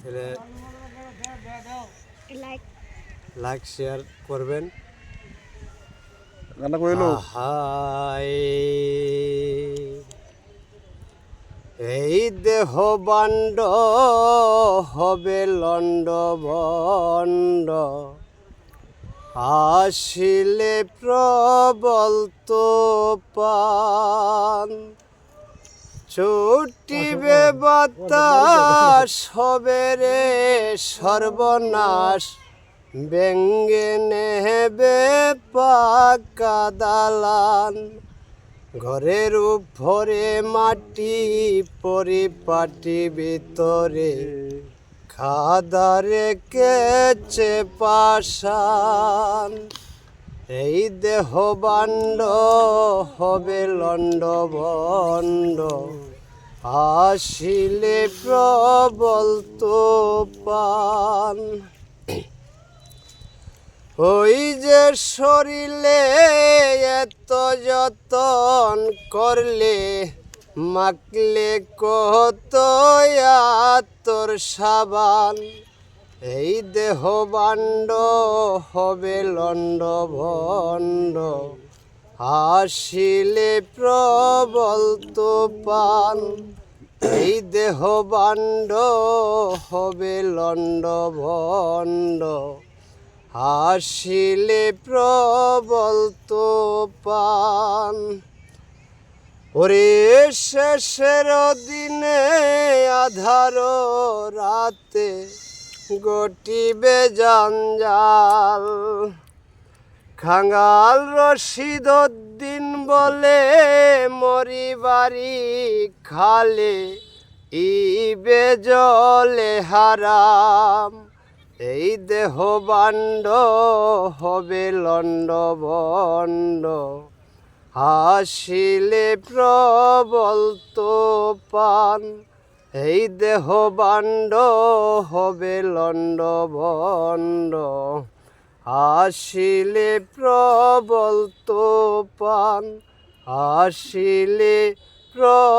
তাহলে like like share করবেন। গানটা কইলো। হাই এই দেহ বাণ্ড হবে লণ্ড বণ্ড। আসিলে প্রবল তো পান ছুটিবে বাতাস হবে রে সর্বনাশ। ব্যঙ্গে নেবে পাকা দালান। ঘরের উপরে মাটি পরিপাটি ভিতরে খাদারে কেচে পাশান এই দেহ বাণ্ড হবে লণ্ড বণ্ড আসিলে প্রবল তো পান ওই যে শরীরে এত যতন করলে মাকলে কত তোর সাবান। এই দেহ বাণ্ড হবে লণ্ড ভণ্ড আসিলে প্রবল পান এই দেহ বাণ্ড হবে লণ্ড ভণ্ড আসিলে প্রবল পান ওরে শেষের দিনে আধার রাতে গটিবে জঞ্জাল। খাঙ্গাল রশিদ দিন বলে মরি বাড়ি খালে, ইবে জলে হারাম। এই দেহ বাণ্ড হবে লণ্ড বণ্ড হাসিলে প্রবল তো পান এই দেহ বাণ্ড হবে লণ্ড ভণ্ড আসিলে প্রবল তো পান আসিলে প্রবল